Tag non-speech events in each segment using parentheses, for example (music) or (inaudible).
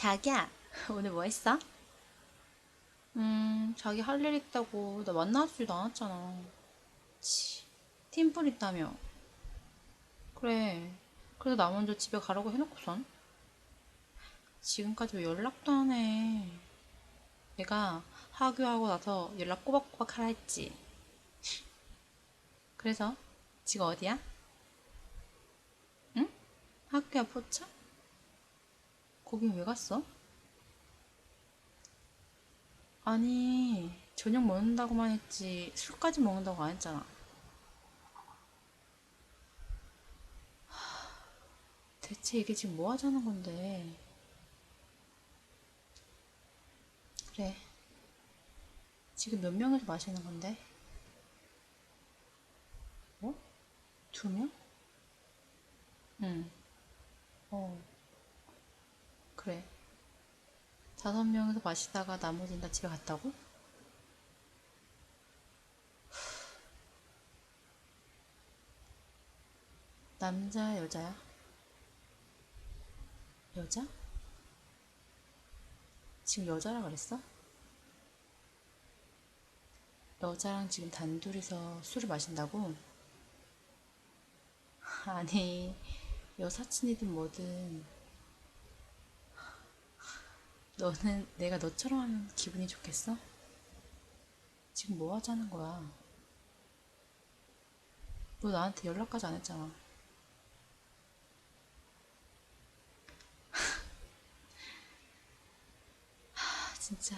자기야, (laughs) 오늘 뭐 했어? 음, 자기 할 일 있다고 나 만나지도 않았잖아. 치, 팀플 있다며. 그래, 그래서 나 먼저 집에 가라고 해놓고선. 지금까지 왜 연락도 안 해? 내가 하교하고 나서 연락 꼬박꼬박 하라 했지. (laughs) 그래서 지금 어디야? 응? 학교야 포차? 거긴 왜 갔어? 아니, 저녁 먹는다고만 했지, 술까지 먹는다고 안 했잖아. 하, 대체 이게 지금 뭐 하자는 건데? 그래. 지금 몇 명이서 마시는 건데? 뭐? 두 명? 응. 어, 그래. 다섯 명이서 마시다가 나머지는 다 집에 갔다고? 남자, 여자야? 여자? 지금 여자라 그랬어? 여자랑 지금 단둘이서 술을 마신다고? 아니, 여사친이든 뭐든, 너는 내가 너처럼 하면 기분이 좋겠어? 지금 뭐 하자는 거야? 너 나한테 연락까지 안 했잖아. (laughs) 아, 진짜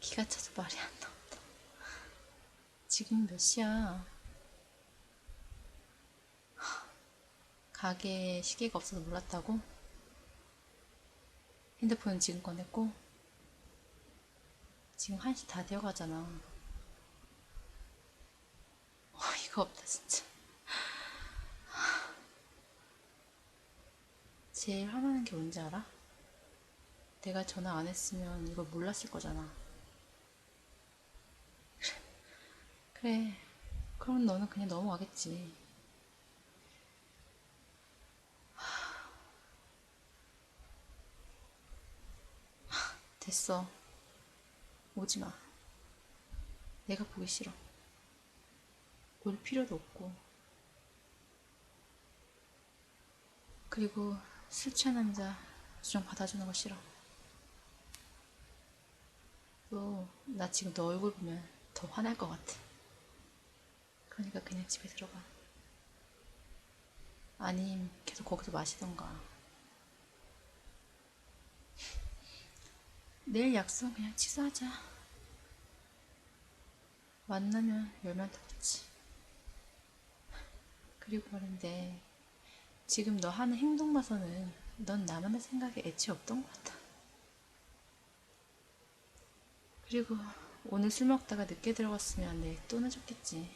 기가 차서 말이 안 나온다. 지금 몇 시야? 가게에 시계가 없어서 몰랐다고? 핸드폰은 지금 꺼냈고? 지금 1시 다 되어 가잖아. 어이가 없다, 진짜. 제일 화나는 게 뭔지 알아? 내가 전화 안 했으면 이걸 몰랐을 거잖아. 그래. 그럼 너는 그냥 넘어가겠지. 됐어. 오지 마. 내가 보기 싫어. 올 필요도 없고. 그리고 술 취한 남자 수정 받아주는 거 싫어. 너, 나 지금 너 얼굴 보면 더 화날 것 같아. 그러니까 그냥 집에 들어가. 아님 계속 거기서 마시던가. 내일 약속 그냥 취소하자. 만나면 열만 탔지. 그리고 말인데, 지금 너 하는 행동 봐서는 넌 나만의 생각에 애취 없던 것 같아. 그리고 오늘 술 먹다가 늦게 들어갔으면 내일 또 늦었겠지.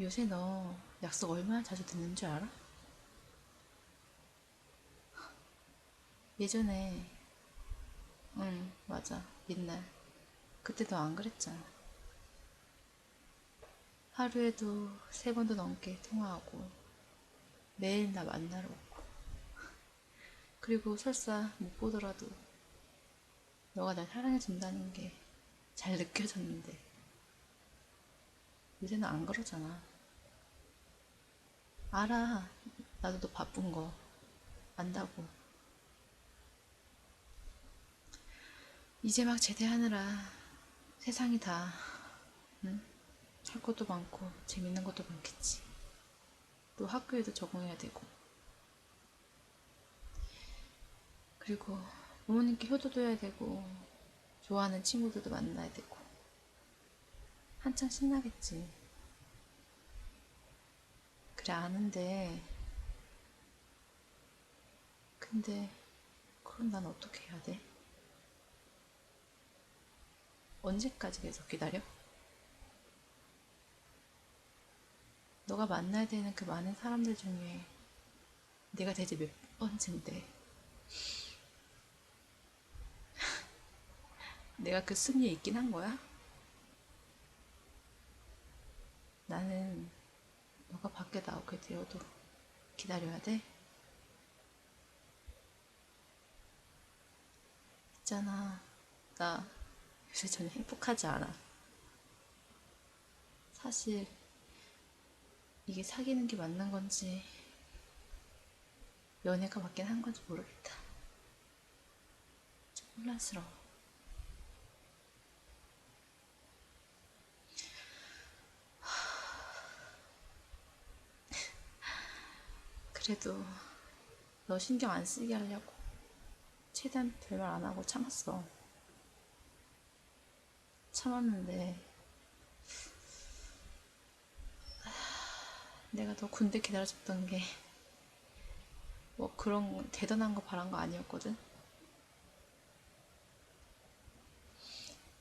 요새 너 약속 얼마나 자주 듣는 줄 알아? 예전에, 응, 맞아. 옛날. 그때 너안 그랬잖아. 하루에도 세 번도 넘게 통화하고, 매일 나 만나러 오고. (laughs) 그리고 설사 못 보더라도, 너가 날 사랑해준다는 게 잘 느껴졌는데, 요새는 안 그러잖아. 알아. 나도 너 바쁜 거. 안다고. 이제 막 제대하느라 세상이 다, 응? 할 것도 많고, 재밌는 것도 많겠지. 또 학교에도 적응해야 되고. 그리고 부모님께 효도도 해야 되고, 좋아하는 친구들도 만나야 되고. 한창 신나겠지. 그래, 아는데. 근데, 그럼 난 어떻게 해야 돼? 언제까지 계속 기다려? 너가 만나야 되는 그 많은 사람들 중에 내가 대체 몇 번째인데 (laughs) 내가 그 순위에 있긴 한 거야? 나는 너가 밖에 나오게 되어도 기다려야 돼? 있잖아 나 요새 전혀 행복하지 않아. 사실 이게 사귀는 게 맞는 건지 연애가 맞긴 한 건지 모르겠다. 좀 혼란스러워. (sighs) 그래도 너 신경 안 쓰게 하려고 최대한 별말 안 하고 참았어. 참았는데 내가 너 군대 기다려줬던 게 뭐 그런 대단한 거 바란 거 아니었거든.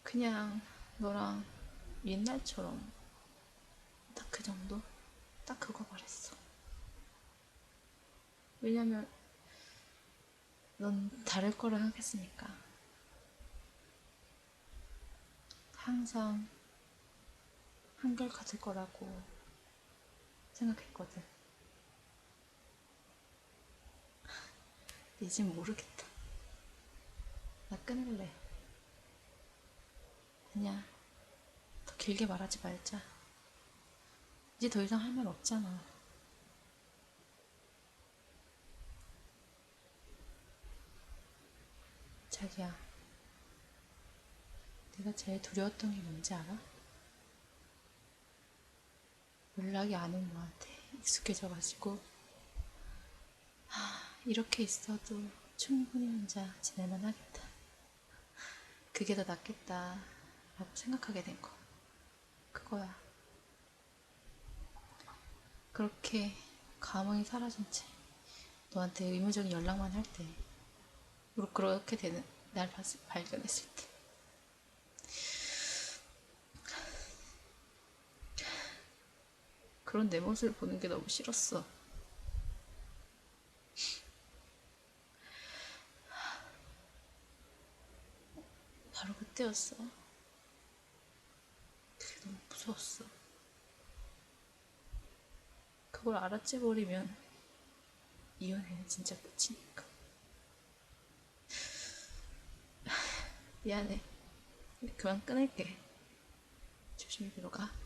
그냥 너랑 옛날처럼 딱 그 정도? 딱 그거 바랬어. 왜냐면 넌 다를 거라 생각했으니까. 항상 한결같을 거라고 생각했거든. 이젠 모르겠다. 나 끊을래. 아니야. 더 길게 말하지 말자. 이제 더 이상 할 말 없잖아. 자기야. 내가 제일 두려웠던 게 뭔지 알아? 연락이 안 온 너한테 익숙해져가지고, 하, 이렇게 있어도 충분히 혼자 지낼만 하겠다. 그게 더 낫겠다. 라고 생각하게 된 거. 그거야. 그렇게 감흥이 사라진 채 너한테 의무적인 연락만 할 때, 그렇게 되는 날 봤- 발견했을 때. 그런 내 모습을 보는 게 너무 싫었어. 바로 그때였어. 그게 너무 무서웠어. 그걸 알아채 버리면 이혼해는 진짜 끝이니까. 미안해. 그만 끊을게. 조심히 들어가.